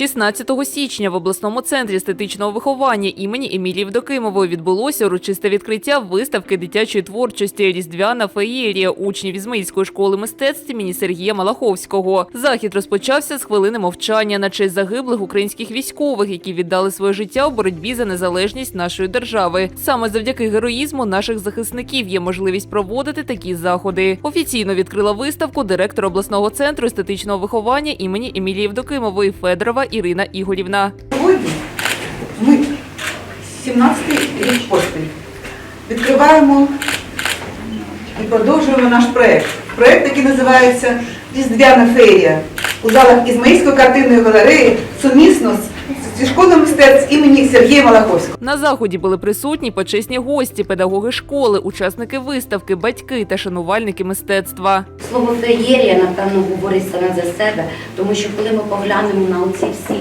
16 січня в обласному центрі естетичного виховання імені Емілії Вдокимової відбулося урочисте відкриття виставки дитячої творчості Різдвяна феєрія учнів Ізмаїльської школи мистецтв імені Сергія Малаховського. Захід розпочався з хвилини мовчання на честь загиблих українських військових, які віддали своє життя у боротьбі за незалежність нашої держави. Саме завдяки героїзму наших захисників є можливість проводити такі заходи. Офіційно відкрила виставку директор обласного центру естетичного виховання імені Емілії Вдокимової Федорова Ірина Ігорівна. Сьогодні ми 17-й рік поспіль відкриваємо і продовжуємо наш проєкт. Проєкт, який називається Різдвяна ферія у залах Ізмаїльської картинної галереї сумісно з- зі школи мистецтв імені Сергія Малаховського. На заході були присутні почесні гості, педагоги школи, учасники виставки, батьки та шанувальники мистецтва. Слово феєрія, напевно, говорить саме за себе, тому що коли ми поглянемо на оці всі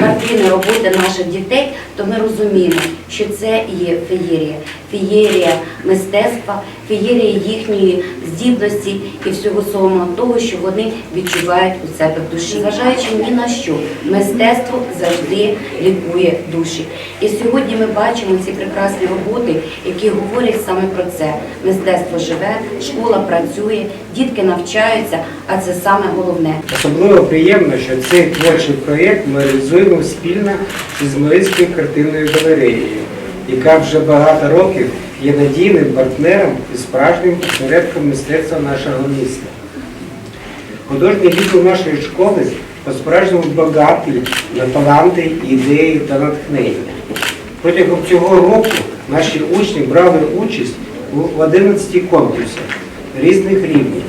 картини роботи наших дітей, то ми розуміємо, що це є феєрія. Феєрія мистецтва, феєрія їхньої здібності і всього самого того, що вони відчувають у себе в душі. Зважаючи ні на що, мистецтво завжди лікує душі. І сьогодні ми бачимо ці прекрасні роботи, які говорять саме про це. Мистецтво живе, школа працює, дітки навчаються, а це саме головне. Особливо приємно, що цей творчий проєкт ми реалізуємо спільно з Ізмаїльською картинною галереєю, яка вже багато років є надійним партнером і справжнім осередком мистецтва нашого міста. Художній відділ нашої школи по-справжньому багатий на таланти, ідеї та натхнення. Протягом цього року наші учні брали участь у 11 конкурсах різних рівнів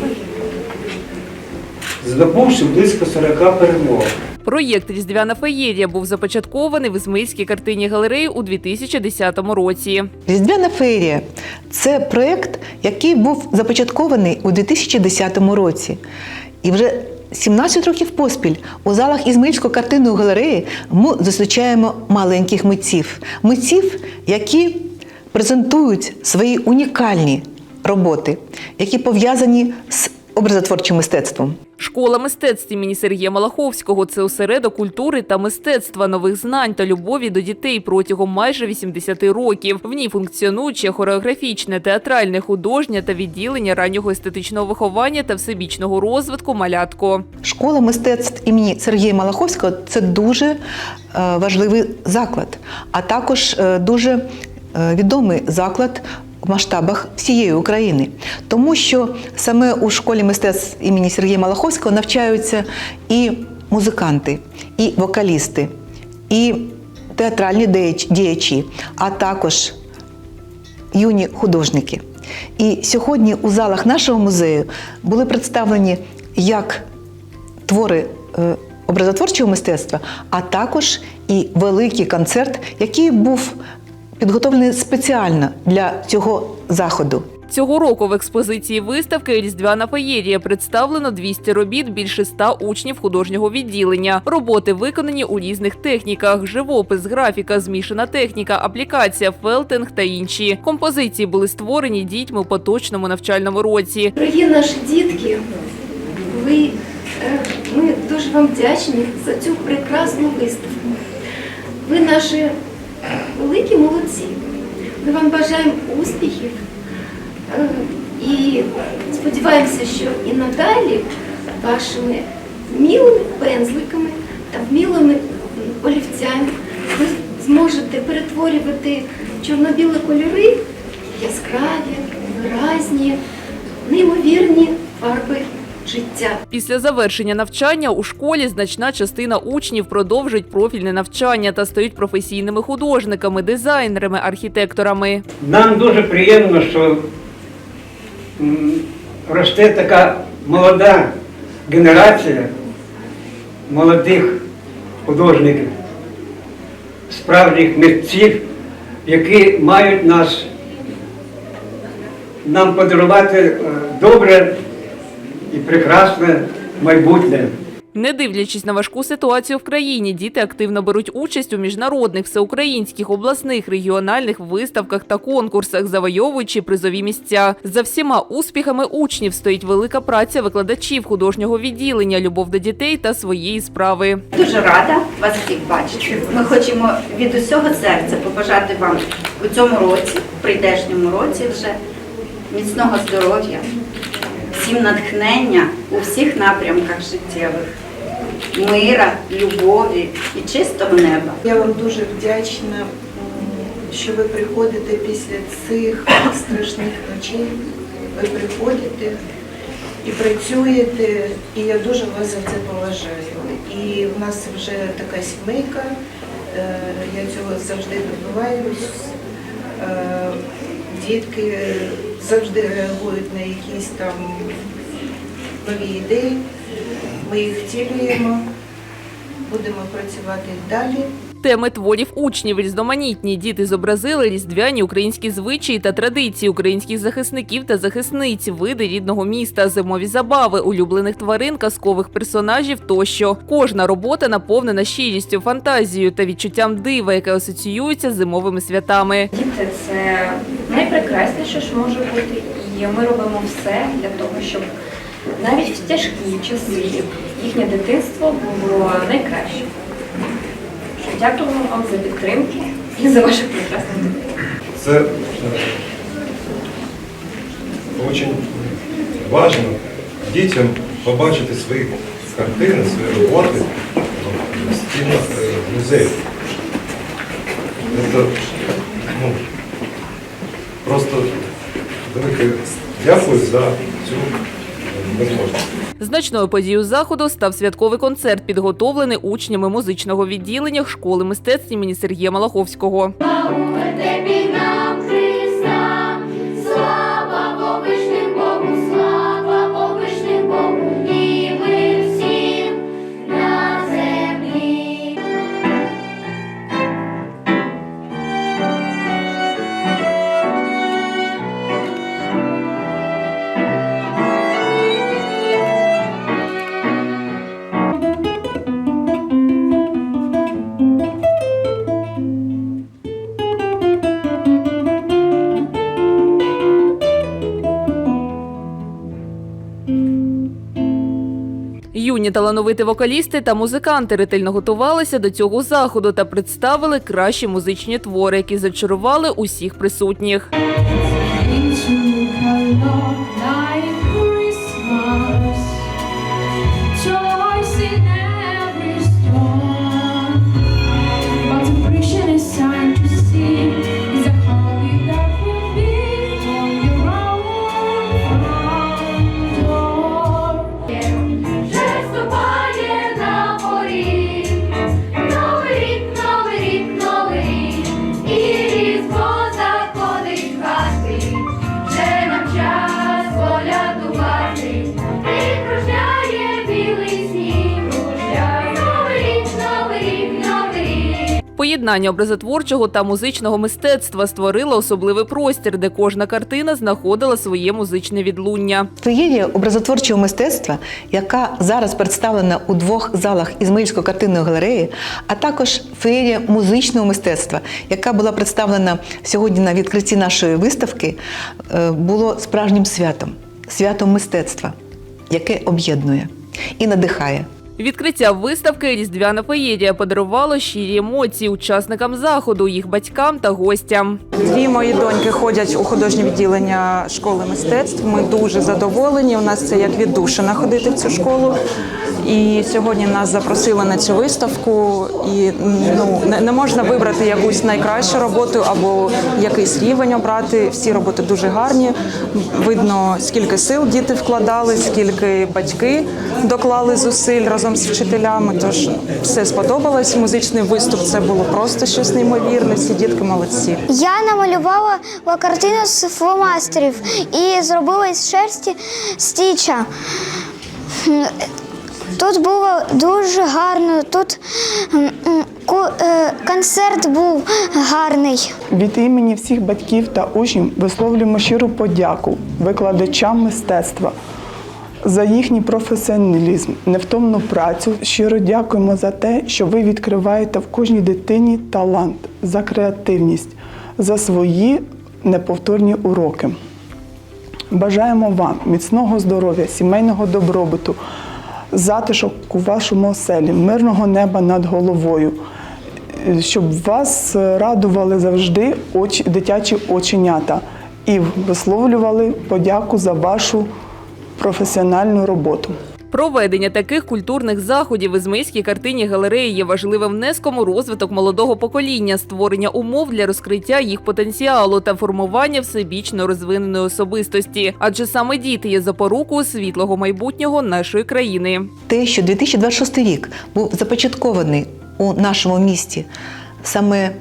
здобувши близько 40 перемог. Проєкт Різдвяна феєрія був започаткований в Ізмаїльській картині галереї у 2010 році. Різдвяна феєрія це проєкт, який був започаткований у 2010 році. І вже 17 років поспіль у залах Ізмаїльської картинної галереї ми зустрічаємо маленьких митців. Митців, які презентують свої унікальні роботи, які пов'язані з образотворчим мистецтвом. Школа мистецтв імені Сергія Малаховського це осередок культури та мистецтва, нових знань та любові до дітей протягом майже 80 років. В ній функціонуюче хореографічне, театральне, художнє та відділення раннього естетичного виховання та всебічного розвитку малятко. Школа мистецтв імені Сергія Малаховського це дуже е, важливий заклад, а також е, дуже е, відомий заклад в масштабах всієї України. Тому що саме у школі мистецтв імені Сергія Малаховського навчаються і музиканти, і вокалісти, і театральні діячі, а також юні художники. І сьогодні у залах нашого музею були представлені як твори е, образотворчого мистецтва, а також і великий концерт, який був підготовлений спеціально для цього заходу. Цього року в експозиції виставки Різдвяна феєрія представлено 200 робіт більше 100 учнів художнього відділення. Роботи виконані у різних техніках: живопис, графіка, змішана техніка, аплікація, фелтинг та інші. Композиції були створені дітьми у поточному навчальному році. Дорогі наші дітки, ви, е, ми дуже вам вдячні за цю прекрасну виставку. Ви наші великі молодці. Ми вам бажаємо успіхів е, і сподіваємося, що і надалі вашими вмілими пензликами та вмілими олівцями ви зможете перетворювати чорно-білі кольори яскраві, виразні, неймовірні фарби життя. Після завершення навчання у школі значна частина учнів продовжують профільне навчання та стають професійними художниками, дизайнерами, архітекторами. Нам дуже приємно, що росте така молода генерація молодих художників, справжніх митців, які мають нас нам подарувати е, добре і прекрасне майбутнє. Не дивлячись на важку ситуацію в країні, діти активно беруть участь у міжнародних, всеукраїнських, обласних, регіональних виставках та конкурсах, завойовуючи призові місця. За всіма успіхами учнів стоїть велика праця викладачів художнього відділення, любов до дітей та своєї справи. Дуже рада вас всіх бачити. Ми хочемо від усього серця побажати вам у цьому році, в прийдешньому році вже міцного здоров'я, всім натхнення у всіх напрямках життєвих, мира, любові і чистого неба. Я вам дуже вдячна, що ви приходите після цих страшних ночей. Ви приходите і працюєте, і я дуже вас за це поважаю. І в нас вже така сімейка, е, я цього завжди добиваюсь. Е, Дітки завжди реагують на якісь там нові ідеї. Ми їх втілюємо, будемо працювати далі. Теми творів учнів різноманітні. Діти зобразили різдвяні українські звичаї та традиції українських захисників та захисниць, види рідного міста, зимові забави, улюблених тварин, казкових персонажів тощо. Кожна робота наповнена щирістю, фантазією та відчуттям дива, яке асоціюється з зимовими святами. Діти це найпрекрасніше, що може бути, і ми робимо все для того, щоб навіть в тяжкі часи їхнє дитинство було найкращим. Дякуємо вам за підтримку і за ваше прекрасне дитинство. Це е, очень важно дітям побачити свої картини, свої роботи в стінах е, музею. Це ну, просто велике дякую за цю е, можливість. Значною подією заходу став святковий концерт, підготовлений учнями музичного відділення школи мистецтв імені Сергія Малаховського. Юні талановиті вокалісти та музиканти ретельно готувалися до цього заходу та представили кращі музичні твори, які зачарували усіх присутніх. Поєднання образотворчого та музичного мистецтва створило особливий простір, де кожна картина знаходила своє музичне відлуння. Феєрія образотворчого мистецтва, яка зараз представлена у двох залах Ізмаїльської картинної галереї, а також феєрія музичного мистецтва, яка була представлена сьогодні на відкритті нашої виставки, е, було справжнім святом, святом мистецтва, яке об'єднує і надихає. Відкриття виставки Різдвяна феєрія подарувало щирі емоції учасникам заходу, їх батькам та гостям. Дві мої доньки ходять у художнє відділення школи мистецтв. Ми дуже задоволені. У нас це як віддушина ходити в цю школу. І сьогодні нас запросили на цю виставку. І ну не, можна вибрати якусь найкращу роботу або якийсь рівень обрати. Всі роботи дуже гарні. Видно, скільки сил діти вкладали, скільки батьки доклали зусиль разом з вчителями. Тож все сподобалось. Музичний виступ це було просто щось неймовірне. Всі дітки молодці. Я намалювала картину з фломастерів і зробила із шерсті стіча. Тут було дуже гарно, тут е, концерт був гарний. Від імені всіх батьків та учнів висловлюємо щиру подяку викладачам мистецтва за їхній професіоналізм, невтомну працю. Щиро дякуємо за те, що ви відкриваєте в кожній дитині талант, за креативність, за свої неповторні уроки. Бажаємо вам міцного здоров'я, сімейного добробуту, затишок у вашому оселі, мирного неба над головою, е, щоб вас радували завжди очі, дитячі оченята і висловлювали подяку за вашу професіональну роботу. Проведення таких культурних заходів в Ізмаїльській картині галереї є важливим внеском у розвиток молодого покоління, створення умов для розкриття їх потенціалу та формування всебічно розвиненої особистості. Адже саме діти є запорукою світлого майбутнього нашої країни. Те, що 2026 рік був започаткований у нашому місті саме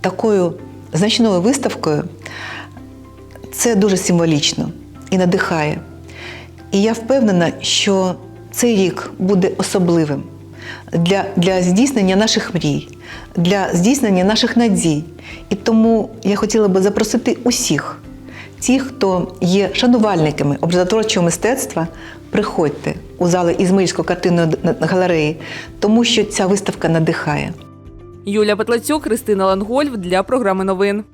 такою значною виставкою, це дуже символічно і надихає. І я впевнена, що цей рік буде особливим для, для здійснення наших мрій, для здійснення наших надій. І тому я хотіла би запросити усіх, ті, хто є шанувальниками образотворчого мистецтва, приходьте у зали Ізмаїльської картинної галереї, тому що ця виставка надихає. Юлія Петлацюк, Христина Лангольф для програми новин.